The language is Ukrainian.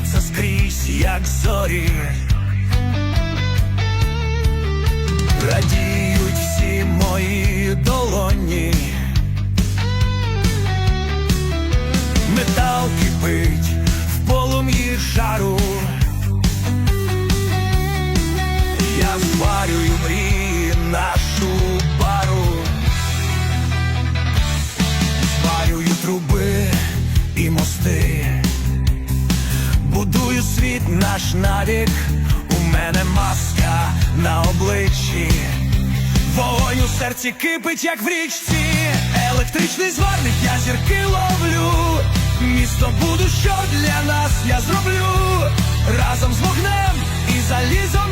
сипляться скрізь, як зорі. Радіють всі мої долоні. Метал кипить в полум'ї жару. Я зварюю мрії нашу пару. Зварюю труби і мости. Будую світ наш навік, у мене маска на обличчі. Вогонь у серці кипить, як в річці. Електричний зварник, я зірки ловлю. Місто буду, що для нас я зроблю. Разом з вогнем і залізом